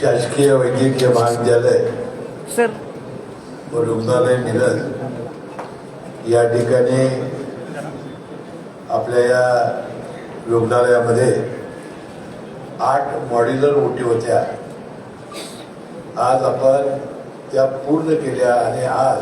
शासकीय वैद्यकीय महाविद्यालय सर. व रुग्णालय मिरज या ठिकाणी आपल्या या रुग्णालयामध्ये आठ मॉड्युलर ओटी होत्या. आज आपण त्या पूर्ण केल्या आणि आज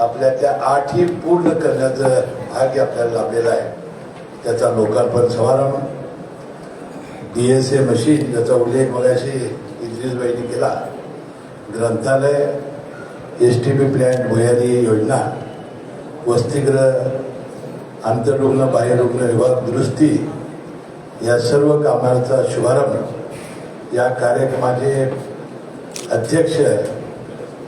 आपल्या त्या आठही पूर्ण करण्याचं भाग्य आपल्याला लाभलेलं आहे. त्याचा लोकार्पण समारंभ डी एस ए मशीन ज्याचा उल्लेख मगाशी इंद्रिजबाईंनी केला. ग्रंथालय एस टी पी प्लॅन्ट भुयारी योजना वसतिगृह आंतररुग्ण बाह्यरुग्ण विभाग दुरुस्ती या सर्व कामांचा शुभारंभ. या कार्यक्रमाचे अध्यक्ष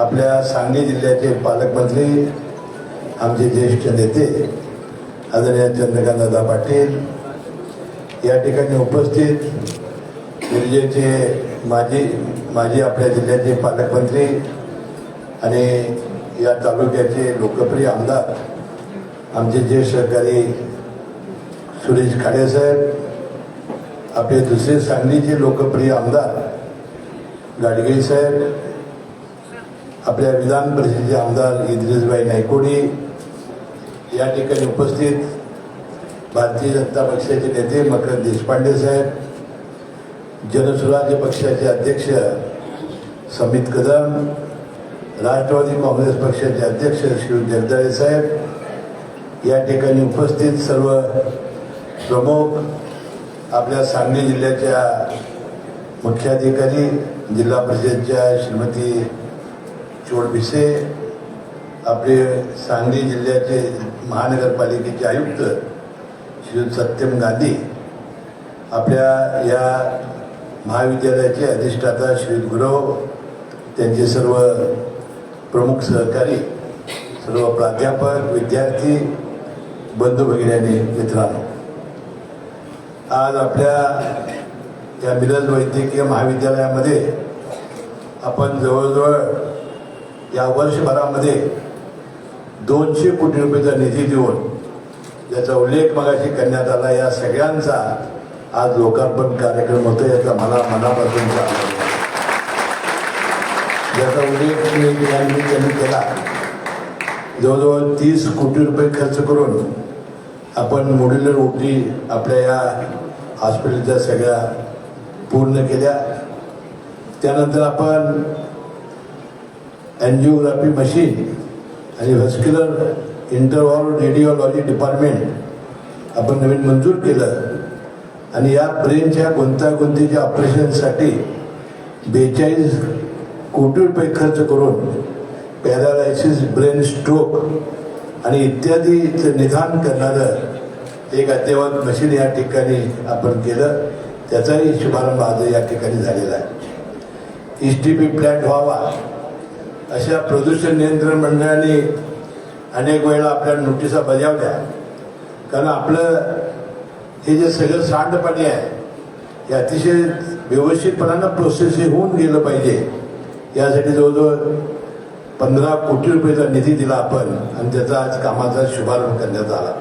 आपल्या सांगली जिल्ह्याचे पालकमंत्री आमचे ज्येष्ठ नेते आदरणीय चंद्रकांतदादा पाटील या ठिकाणी उपस्थित मिरजेचे माजी माजी आपल्या जिल्ह्याचे पालकमंत्री आणि या तालुक्याचे लोकप्रिय आमदार आमचे ज्येष्ठ सहकारी सुरेश खाडेसाहेब आपले दुसरे सांगलीचे लोकप्रिय आमदार गाडगे साहेब आपल्या विधान परिषदेचे आमदार इद्रिसबाई नायकोडी या ठिकाणी उपस्थित भारतीय जनता पक्षाचे नेते मकरंद देशपांडे साहेब जनसुराज्य पक्षाचे अध्यक्ष समित कदम राष्ट्रवादी काँग्रेस पक्षाचे अध्यक्ष शिव जगदाळे साहेब या ठिकाणी उपस्थित सर्व प्रमुख आपल्या सांगली जिल्ह्याच्या मुख्याधिकारी जिल्हा परिषदच्या श्रीमती चोडबिसे आपले सांगली जिल्ह्याचे महानगरपालिकेचे आयुक्त श्री सत्यम गांधी आपल्या या महाविद्यालयाचे अधिष्ठाता श्री गुरव त्यांचे सर्व प्रमुख सहकारी सर्व प्राध्यापक विद्यार्थी बंधू भगिनी मित्रांनो आज आपल्या या मिरज वैद्यकीय महाविद्यालयामध्ये आपण जवळजवळ या वर्षभरामध्ये दोनशे कोटी रुपयेचा निधी देऊन ज्याचा उल्लेख मगाशी करण्यात आला. या सगळ्यांचा आज लोकार्पण कार्यक्रम होतो याचा मला मनापासून याचा ज्याचा उल्लेख मी त्यांनी केला. जवळजवळ तीस कोटी रुपये खर्च करून आपण मोड्युलर ओटी आपल्या या हॉस्पिटलच्या सगळ्या पूर्ण केल्या. त्यानंतर आपण अँजिओग्राफी मशीन आणि व्हॅस्क्युलर इंटरवॉल रेडिओलॉजी डिपार्टमेंट आपण नवीन मंजूर केलं. आणि या ब्रेनच्या गुंतागुंतीच्या ऑपरेशनसाठी बेचाळीस कोटी रुपये खर्च करून पॅरालायसिस ब्रेन स्ट्रोक आणि इत्यादीचं निदान करणारं एक अद्ययावत मशीन या ठिकाणी आपण केलं. त्याचाही शुभारंभ आज या ठिकाणी झालेला आहे. एस टी पी प्लॅट व्हावा. अशा प्रदूषण नियंत्रण मंडळाने अनेक वेळेला आपल्या नोटिसा बजावल्या. कारण आपलं हे जे सगळं सांडपाणी आहे हे अतिशय व्यवस्थितपणानं प्रोसेस हे होऊन गेलं पाहिजे. यासाठी जवळजवळ पंधरा कोटी रुपयाचा निधी दिला आपण आणि त्याचा आज कामाचा शुभारंभ करण्यात आला.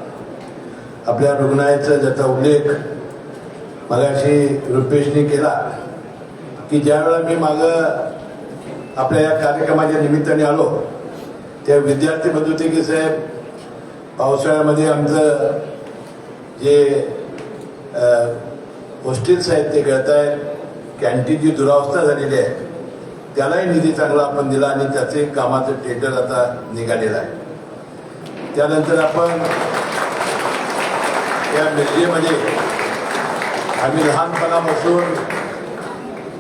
आपल्या रुग्णालयाचा ज्याचा उल्लेख मगाशी रुपेशने केला की ज्यावेळेला मी मागं आपल्या या कार्यक्रमाच्या निमित्ताने आलो. त्या विद्यार्थी म्हणत होते की साहेब पावसाळ्यामध्ये आमचं जे हॉस्टेल्स आहेत ते गळत आहेत कॅन्टीनची दुरावस्था झालेली आहे. त्यालाही निधी चांगला आपण दिला आणि त्याचे कामाचं टेंडर आता निघालेलं आहे. त्यानंतर आपण या मिरजेमध्ये आम्ही लहानपणापासून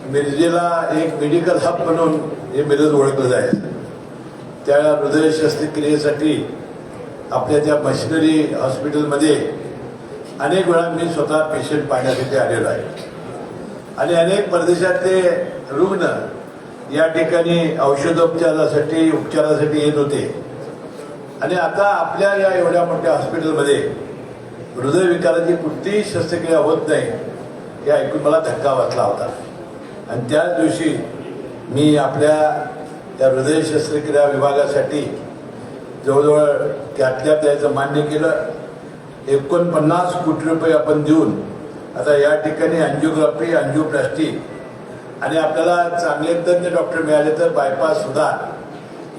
मिरजेला एक मेडिकल हब म्हणून हे मिरज ओळखलं जायचं. त्या हृदय शस्त्रक्रियेसाठी आपल्या त्या मशिनरी हॉस्पिटलमध्ये अनेक वेळा मी स्वतः पेशंट पाहण्यासाठी आलेलो आहे. आणि अनेक परदेशातले रुग्ण या ठिकाणी औषधोपचारासाठी उपचारासाठी येत होते. आणि आता आपल्या या एवढ्या मोठ्या हॉस्पिटलमध्ये हृदयविकाराची कुठलीही शस्त्रक्रिया होत नाही हे ऐकून मला धक्का वाचला होता. आणि त्याच दिवशी मी आपल्या त्या हृदय शस्त्रक्रिया विभागासाठी जवळजवळ त्यातल्या त्याचं मान्य केलं. एकोणपन्नास कोटी रुपये आपण देऊन आता या ठिकाणी अँजिओग्राफी अँजिओप्लास्टी आणि आपल्याला चांगले तज्ञ डॉक्टर मिळाले तर बायपास सुद्धा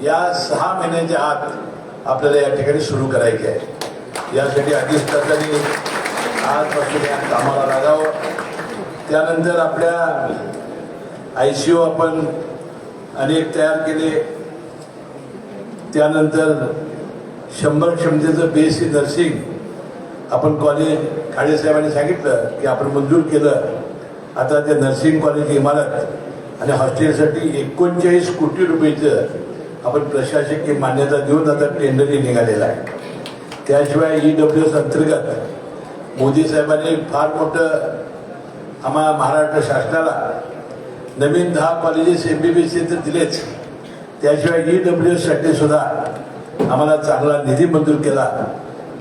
या सहा महिन्याच्या आत आपल्याला या ठिकाणी सुरू करायचे आहे. यासाठी अधिष्ठातांनी आजपासून या कामाला लागावं. त्यानंतर आपल्या आय सी यू आपण अनेक तयार केले. त्यानंतर शंभर क्षमतेचं बी एस सी नर्सिंग आपण कॉलेज खाडेसाहेबांनी सांगितलं की आपण मंजूर केलं. आता त्या नर्सिंग कॉलेज इमारत आणि हॉस्टेलसाठी एकोणचाळीस कोटी रुपयेचं आपण प्रशासकीय मान्यता देऊन आता टेंडरही निघालेलं आहे. त्याशिवाय ई डब्ल्यू एस अंतर्गत मोदी साहेबांनी फार मोठं आम्हा महाराष्ट्र शासनाला नवीन दहा colleges M B B S तर दिलेच. त्याशिवाय ई डब्ल्यू एससाठी सुद्धा आम्हाला चांगला निधी मंजूर केला.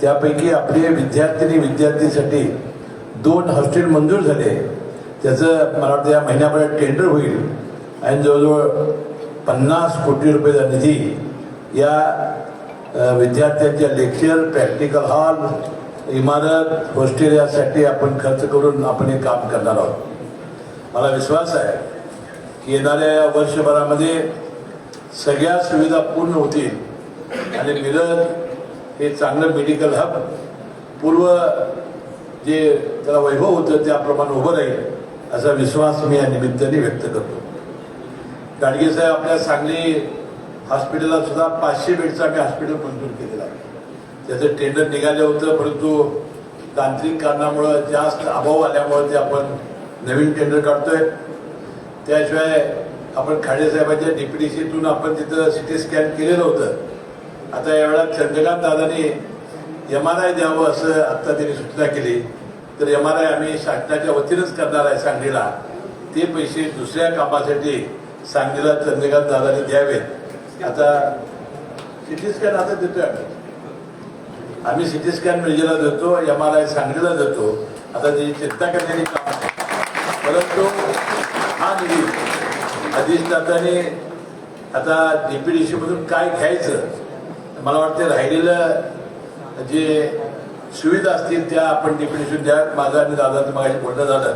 त्यापैकी आपले विद्यार्थिनी विद्यार्थीसाठी दोन हॉस्टेल मंजूर झाले. त्याचं मला वाटतं या महिन्याभरात टेंडर होईल. आणि जवळजवळ पन्नास कोटी रुपयाचा निधी या विद्यार्थ्यांच्या लेक्चर प्रॅक्टिकल हॉल इमारत हॉस्टेल यासाठी आपण खर्च करून आपण हे काम करणार आहोत. मला विश्वास आहे येणाऱ्या या वर्षभरामध्ये सगळ्या सुविधा पूर्ण होतील. आणि मिरज हे चांगलं मेडिकल हब पूर्व जे त्याला वैभव होतं त्याप्रमाणे उभं राहील असा विश्वास मी या निमित्ताने व्यक्त करतो. गाडगे साहेब आपल्या सांगली हॉस्पिटलला सुद्धा पाचशे बेडचं आम्ही हॉस्पिटल मंजूर केलेलं आहे. त्याचं टेंडर निघालं होतं परंतु तांत्रिक कारणामुळं जास्त अभाव आल्यामुळे ते आपण नवीन टेंडर काढतोय. त्याशिवाय आपण खाडे साहेबांच्या डीपीडीसीतून आपण तिथं सिटी स्कॅन केलेलं होतं. आता यावेळा चंद्रकांत दादाने एम आर आय द्यावं असं आत्ता त्यांनी सूचना केली. तर एम आर आय आम्ही शासनाच्या वतीनंच करणार आहे सांगलीला. ते पैसे दुसऱ्या कामासाठी सांगलीला चंद्रकांत दादाने द्यावेत. आता सिटी स्कॅन आता देतोय आम्ही. आम्ही सिटी स्कॅन मिरजेला देतो एम आर आय सांगलीला देतो. आता त्याची चिंता करण्याची काम परंतु हा निधी अधिष्ठाताने आता डीपीडीसी मधून काय घ्यायचं? मला वाटतं राहिलेलं जे सुविधा असतील त्या आपण डीपीडीसी द्या माझं आणि दादाचं मागाशी बोलणं झालं.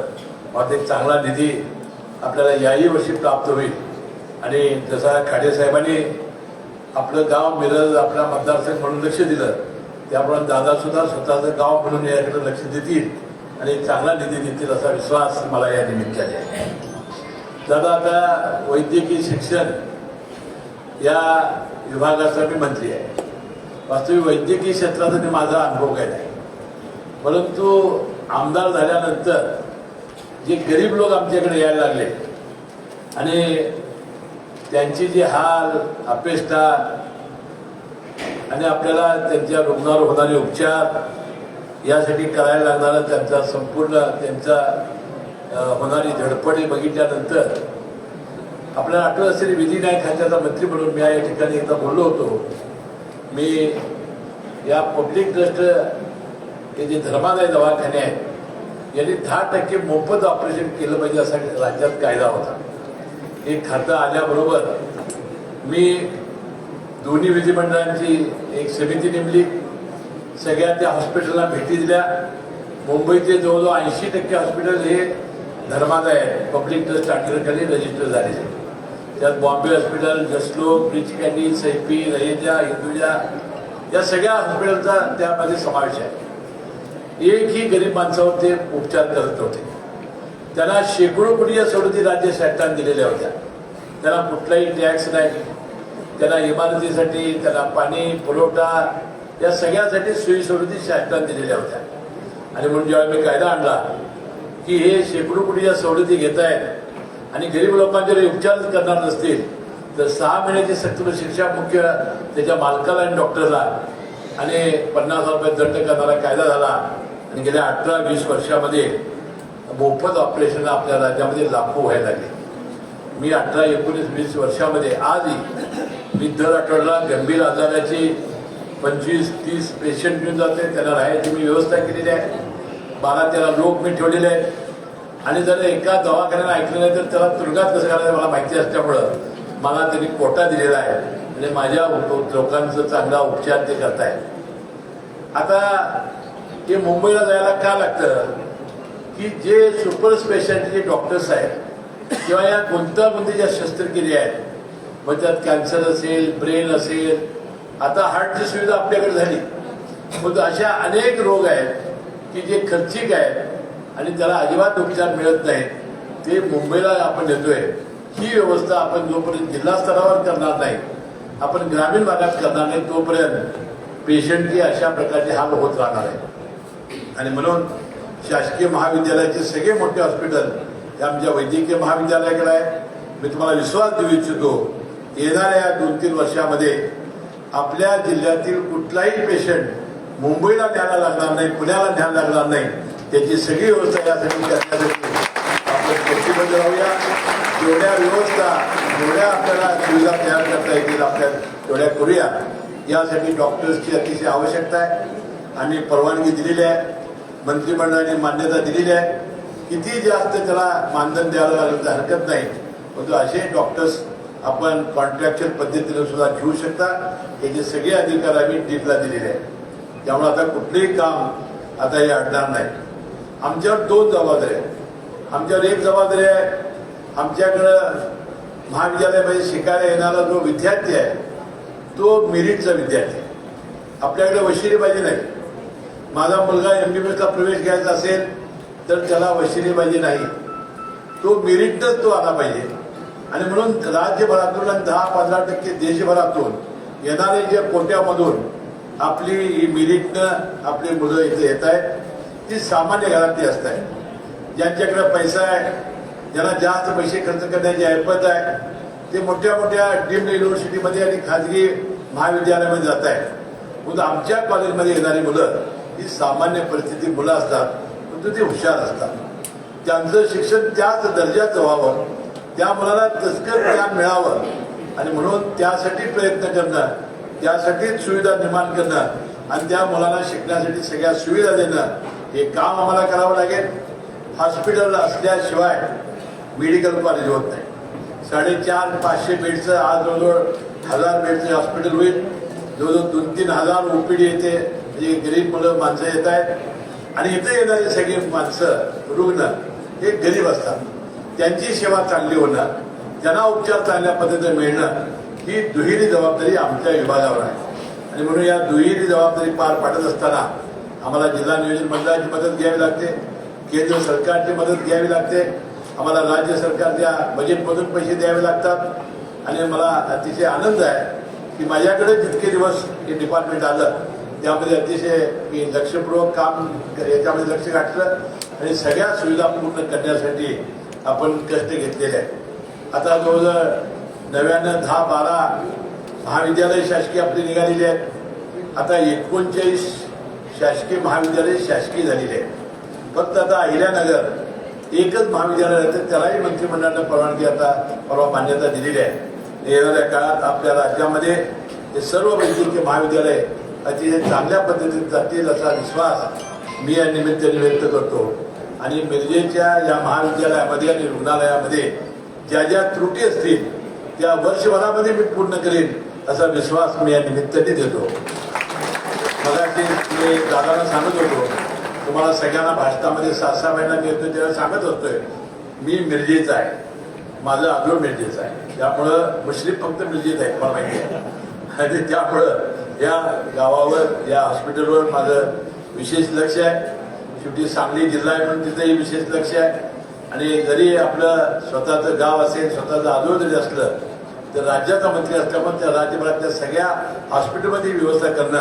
मला एक चांगला निधी आपल्याला याही वर्षी प्राप्त होईल. आणि जसा खाडेसाहेबांनी आपलं गाव मिरज आपला मतदारसंघ म्हणून लक्ष दिलं त्यामुळे दादासुद्धा स्वतःचं गाव म्हणून याकडे लक्ष देतील आणि चांगला निधी देतील असा विश्वास मला या निमित्ताने आहे. दादा आता वैद्यकीय शिक्षण या विभागाचा मी मंत्री आहे. वास्तविक वैद्यकीय क्षेत्राचा मी माझा अनुभव काय नाही. परंतु आमदार झाल्यानंतर जे गरीब लोक आमच्याकडे यायला लागले आणि त्यांची जी हाल अपेष्टा आणि आपल्याला त्यांच्या रुग्णावर होणारे उपचार यासाठी करायला लागणारा त्यांचा संपूर्ण त्यांचा होणारी धडपड हे बघितल्यानंतर आपल्याला आठवत असेल विधी न्याय खात्याचा मंत्री म्हणून मी या ठिकाणी एकदा बोललो होतो. मी या पब्लिक ट्रस्ट हे जे धर्मादाय दवाखाने आहेत यांनी दहा टक्के मोफत ऑपरेशन केलं पाहिजे असा राज्यात कायदा होता. हे खातं आल्याबरोबर मी दोन्ही विधिमंडळांची एक समिती नेमली. सगळ्या त्या हॉस्पिटलला भेटी दिल्या. मुंबईचे जवळजवळ ऐंशी टक्के हॉस्पिटल हे धर्मादाय आहे. पब्लिक ट्रस्ट अंडरखाली रजिस्टर झालेले त्यात Bombay hospital Jaslok Breach Candy Saifee Raheja Hinduja या सगळ्या हॉस्पिटलचा त्यामध्ये समावेश आहे. एकही गरीब माणसावर ते उपचार करत होते. त्यांना शेकडो कोटी या सवलती राज्य शासनाने दिलेल्या होत्या. त्यांना कुठलाही टॅक्स नाही. त्यांना इमारतीसाठी त्यांना पाणी पुरवठा या सगळ्यासाठी सोयी सवलती शासनाने दिलेल्या होत्या. आणि म्हणून जेव्हा मी कायदा आणला की हे शेकडो कोटी या सवलती घेत आहेत आणि गरीब लोकांच्यावर उपचार करणार नसतील तर सहा महिन्याची सक्त शिक्षा मुख्य त्याच्या मालकाला आणि डॉक्टरला आणि पन्नास हजार रुपये दंड करणारा कायदा झाला आणि गेल्या अठरा वीस वर्षामध्ये मोफत ऑपरेशन आपल्या राज्यामध्ये लागू व्हायला लागले. मी अठरा एकोणीस वीस वर्षामध्ये आजही मी दर आठवड्याला गंभीर आजाराची पंचवीस तीस पेशंट घेऊन जाते त्यांना राहायची मी व्यवस्था केलेली आहे. बारा तेरा लोक मी ठेवलेले आहेत. आणि जर एका दवाखान्याला ऐकलं नाही तर त्याला तुरुंगात कसं करायचं मला माहिती असल्यामुळं मला त्यांनी कोटा दिलेला आहे. आणि माझ्या लोकांचं चांगला उपचार ते करतायत. आता हे मुंबईला जायला का लागतं? की जे सुपर स्पेशालिटी डॉक्टर्स आहेत किंवा या गुंतागुंतीच्या शस्त्रक्रिया आहेत मग त्यात कॅन्सर असेल ब्रेन असेल आता हार्टची सुविधा आपल्याकडे झाली. मग अशा अनेक रोग आहेत की जे खर्चिक आहे आणि त्याला अजिबात उपचार मिळत नाही ते मुंबईला आपण देतोय ही व्यवस्था आपण जोपर्यंत जिल्हा स्तरावर करणार नाही आपण ग्रामीण भागात करणार नाही तोपर्यंत पेशंटची अशा प्रकारचे हाल होत राहणार आहे. आणि म्हणून शासकीय महाविद्यालयाचे सगळे मोठे हॉस्पिटल हे आमच्या वैद्यकीय महाविद्यालयाकडे आहे. मी तुम्हाला विश्वास देऊ इच्छितो येणाऱ्या दोन तीन वर्षामध्ये आपल्या जिल्ह्यातील कुठलाही पेशंट मुंबईला द्यायला लागणार नाही पुण्याला ध्यान लागणार नाही. त्याची सगळी व्यवस्था यासाठी करण्यासाठी आपण कटिबद्ध राहूया. जेवढ्या व्यवस्था जेवढ्या आपल्याला सुविधा तयार करता येतील आपल्या तेवढ्या करूया. यासाठी डॉक्टर्सची अतिशय आवश्यकता आहे आणि परवानगी दिलेली आहे. मंत्रिमंडळाने मान्यता दिलेली आहे. किती जास्त त्याला मानधन द्यायला लागलं तर हरकत नाही. परंतु असे डॉक्टर्स आपण कॉन्ट्रॅक्च्युअल पद्धतीने सुद्धा घेऊ शकता. याचे सगळे अधिकार आम्ही डीपला दिलेले आहेत. त्यामुळे आता कुठलेही काम आता हे अडणार नाही. आमच्यावर दोन जबाबदारी आमच्यावर एक जबाबदारी आहे आमच्याकडं महाविद्यालयामध्ये शिकायला येणारा जो विद्यार्थी आहे तो मेरिटचा विद्यार्थी आहे. आपल्याकडे पाहिजे नाही. माझा मुलगा एम बी बी एसला प्रवेश घ्यायचा असेल तर त्याला वशिरीबाजी नाही. तो मेरिटनंच तो आला पाहिजे. आणि म्हणून राज्यभरातून आणि दहा पंधरा टक्के देशभरातून येणारे जे कोट्यामधून आपली ही मेरिटनं आपली मुलं इथे येत आहेत. ती सामान्य घरातली असत. आहेत ज्यांच्याकडे पैसा आहे ज्यांना जास्त पैसे खर्च करण्याची ऐपत आहे ते मोठ्या मोठ्या डीम्ड युनिव्हर्सिटीमध्ये आणि खाजगी महाविद्यालयामध्ये जात आहेत. परंतु आमच्या कॉलेजमध्ये येणारी मुलं ही सामान्य परिस्थिती मुलं असतात परंतु ते हुशार असतात. त्यांचं शिक्षण त्याच दर्जाचं व्हावं त्या मुलाला तस्कर ज्ञान मिळावं आणि म्हणून त्यासाठी प्रयत्न करणं त्यासाठीच सुविधा निर्माण करणं आणि त्या मुलांना शिकण्यासाठी सगळ्या सुविधा देणं हे काम आम्हाला करावं लागेल. हॉस्पिटल असल्याशिवाय मेडिकल कॉलेज होत नाही. साडेचार पाचशे बेडचं आज जवळजवळ हजार बेडचं हॉस्पिटल होईल. जवळजवळ दोन तीन हजार ओपीडी येते. म्हणजे गरीब मुलं माणसं येत आहेत. आणि इथे येणारी सगळी माणसं रुग्ण हे गरीब असतात. त्यांची सेवा चांगली होणं त्यांना उपचार चांगल्या पद्धतीने मिळणं ही दुहेरी जबाबदारी आमच्या विभागावर आहे. आणि म्हणून या दुहेरी जबाबदारी पार पाडत असताना आम्हाला जिल्हा नियोजन मंडळाची मदत घ्यावी लागते केंद्र सरकारची मदत घ्यावी लागते आम्हाला राज्य सरकारच्या बजेटमधून पैसे द्यावे लागतात. आणि मला अतिशय आनंद आहे की माझ्याकडे जितके दिवस हे डिपार्टमेंट आलं त्यामध्ये अतिशय मी लक्षपूर्वक काम याच्यामध्ये लक्ष घातलं आणि सगळ्या सुविधा पूर्ण करण्यासाठी आपण कष्ट घेतलेले आहेत. आता जवळजवळ नव्यानं दहा बारा महाविद्यालय शासकीय आपली निघालेली आहेत. आता एकोणचाळीस शासकीय महाविद्यालय शासकीय झालेले आहेत. फक्त आता अहिल्यानगर एकच महाविद्यालय राहतं त्यालाही मंत्रिमंडळानं परवानगी आता परवा मान्यता दिलेली आहे. येणाऱ्या काळात आपल्या राज्यामध्ये हे सर्व वैद्यकीय महाविद्यालय अतिशय चांगल्या पद्धतीने जातील असा विश्वास मी या निमित्त निमित्त करतो. आणि मिरजेच्या या महाविद्यालयामध्ये आणि रुग्णालयामध्ये ज्या ज्या त्रुटी असतील त्या वर्षभरामध्ये मी पूर्ण करेन असा विश्वास मी या निमित्ताने देतो. मला ते मी दादाला सांगत होतो तुम्हाला सगळ्यांना भाषणामध्ये सहा सहा महिना मी येतो तेव्हा सांगत होतोय मी मिरजेचा आहे. माझं आग्रो मिरजेचं आहे. त्यामुळं मुश्रीफ फक्त मिरजेत आहे मला माहिती आहे. आणि त्यामुळं या गावावर या हॉस्पिटलवर माझं विशेष लक्ष आहे. शेवटी सांगली जिल्हा आहे म्हणून तिथंही विशेष लक्ष आहे. आणि जरी आपलं स्वतःचं गाव असेल स्वतःचं आजोळ जरी असलं तर राज्याचा मंत्री असल्यामुळे त्या राज्यभरातल्या सगळ्या हॉस्पिटलमध्ये व्यवस्था करणं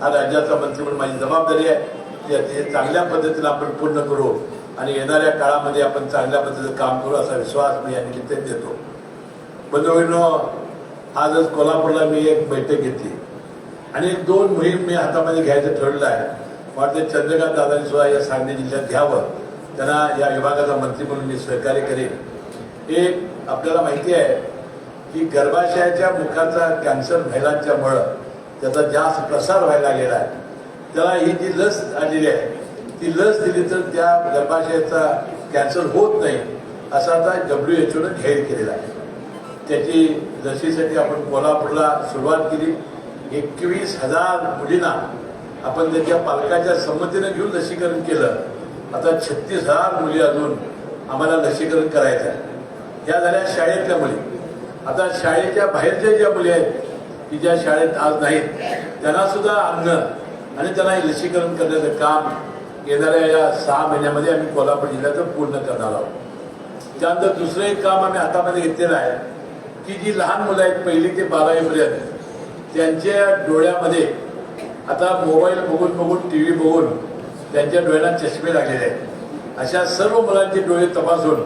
हा राज्याचा मंत्री म्हणून माझी जबाबदारी आहे. ती चांगल्या पद्धतीने आपण पूर्ण करू आणि येणाऱ्या काळामध्ये आपण चांगल्या पद्धतीचं काम करू असा विश्वास मी या निमित्ताने देतो. बंधूंनो आजच कोल्हापूरला मी एक बैठक घेतली. आणि एक दोन मोहीम मी हातामध्ये घ्यायचं ठरलं आहे. वाटते चंद्रकांत दादांनी सुद्धा या सांगली जिल्ह्यात घ्यावं. त्यांना या विभागाचा मंत्री म्हणून मी सहकार्य करेन. हे आपल्याला माहिती आहे की गर्भाशयाच्या मुखाचा कॅन्सर महिलांच्यामुळं त्याचा जास्त प्रसार व्हायला गेला आहे. त्याला ही जी लस आलेली आहे ती लस दिली तर त्या गर्भाशयाचा कॅन्सर होत नाही असा आता डब्ल्यू एच ओनं जाहीर केलेला आहे. त्याची लसीसाठी आपण कोल्हापूरला सुरुवात केली. एकवीस हजार मुलींना आपण त्यांच्या पालकाच्या संमतीनं घेऊन लसीकरण केलं. आता छत्तीस हजार मुली अजून आम्हाला लसीकरण करायचं आहे. या झाल्या शाळेतल्या मुली. आता शाळेच्या बाहेरच्या ज्या मुली आहेत की ज्या शाळेत आज नाहीत त्यांना सुद्धा आणणं आणि त्यांना हे लसीकरण करण्याचं काम येणाऱ्या या सहा महिन्यामध्ये आम्ही कोल्हापूर जिल्ह्याचं पूर्ण करणार आहोत. त्यानंतर दुसरं एक काम आम्ही हातामध्ये घेतलेलं आहे की जी लहान मुलं आहेत पहिली ते बारावीपर्यंत त्यांच्या डोळ्यामध्ये आता मोबाईल बघून बघून टी व्ही बघून त्यांच्या डोळ्यांना चष्मे लागलेले आहेत. अशा सर्व मुलांचे डोळे तपासून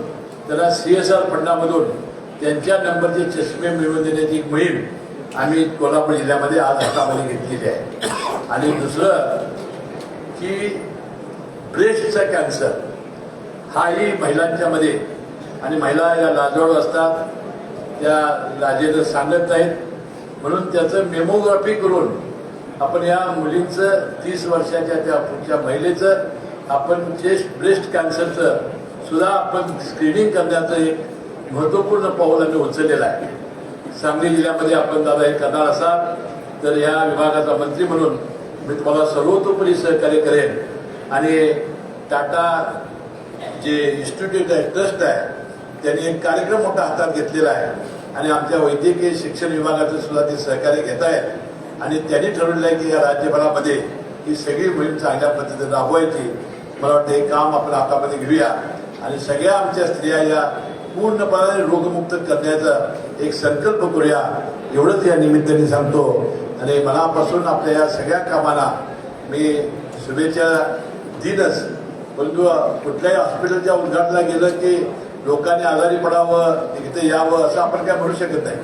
त्यांना सी एस आर फंडामधून त्यांच्या नंबरचे चष्मे मिळवून देण्याची एक मोहीम आम्ही कोल्हापूर जिल्ह्यामध्ये आज हातामध्ये घेतलेली आहे. आणि दुसरं की ब्रेस्टचा कॅन्सर हाही महिलांच्या मध्ये आणि महिला या लाजवाळू असतात त्या लाजेनं सांगत नाहीत. म्हणून त्याचं मेमोग्राफी करून आपण या मुलींचं तीस वर्षाच्या त्या पुढच्या महिलेचं आपण चेस्ट ब्रेस्ट कॅन्सरचं सुद्धा आपण स्क्रीनिंग करण्याचं एक महत्त्वपूर्ण पाऊल आम्ही उचललेलं आहे. सांगली जिल्ह्यामध्ये आपण दादा हे करणार असाल तर या विभागाचा मंत्री म्हणून मी तुम्हाला सर्वतोपरी सहकार्य करेन. आणि टाटा जे इन्स्टिट्यूट आहे ट्रस्ट आहे त्यांनी एक कार्यक्रम मोठा हातात घेतलेला आहे. आणि आमच्या वैद्यकीय शिक्षण विभागाचं सुद्धा ते सहकार्य घेत आहेत. आणि त्यांनी ठरवलं आहे की या राज्यभरामध्ये ही सगळी मोहीम चांगल्या पद्धतीने राबवायची. मला वाटतं हे काम आपण हातामध्ये घेऊया. आणि सगळ्या आमच्या स्त्रिया या पूर्णपणे रोगमुक्त करण्याचा एक संकल्प करूया. एवढंच या निमित्ताने सांगतो. आणि मनापासून आपल्या या सगळ्या कामांना मी शुभेच्छा दिनच परंतु कुठल्याही हॉस्पिटलच्या उद्घाटनाला गेलं की लोकांनी आजारी पडावं तिथे यावं असं आपण काय म्हणू शकत नाही.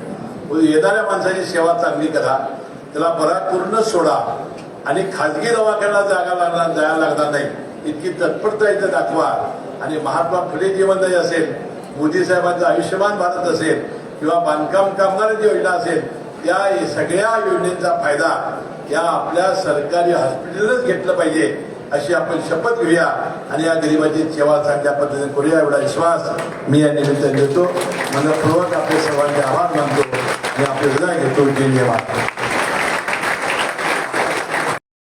येणाऱ्या माणसाची सेवा चांगली करा. त्याला बरा सोडा. आणि खाजगी दवाखान्याला जागा लागणार जायला लागणार नाही. इतकी तत्परता इथं दाखवा. आणि महात्मा फुले जीवनदायी असेल मोदी साहेबांचं आयुष्यमान भारत असेल किंवा बांधकाम कामगारांची योजना असेल त्या सगळ्या योजनेचा फायदा या आपल्या सरकारी हॉस्पिटलच घेतलं पाहिजे अशी आपण शपथ घेऊया. आणि या गरिबाची सेवा चांगल्या पद्धतीने करूया एवढा विश्वास मी या निमित्ताने देतो. मनपूर्वक आपले सर्वांचे आभार मानतो. आणि आपले हृदय घेतो. जय जय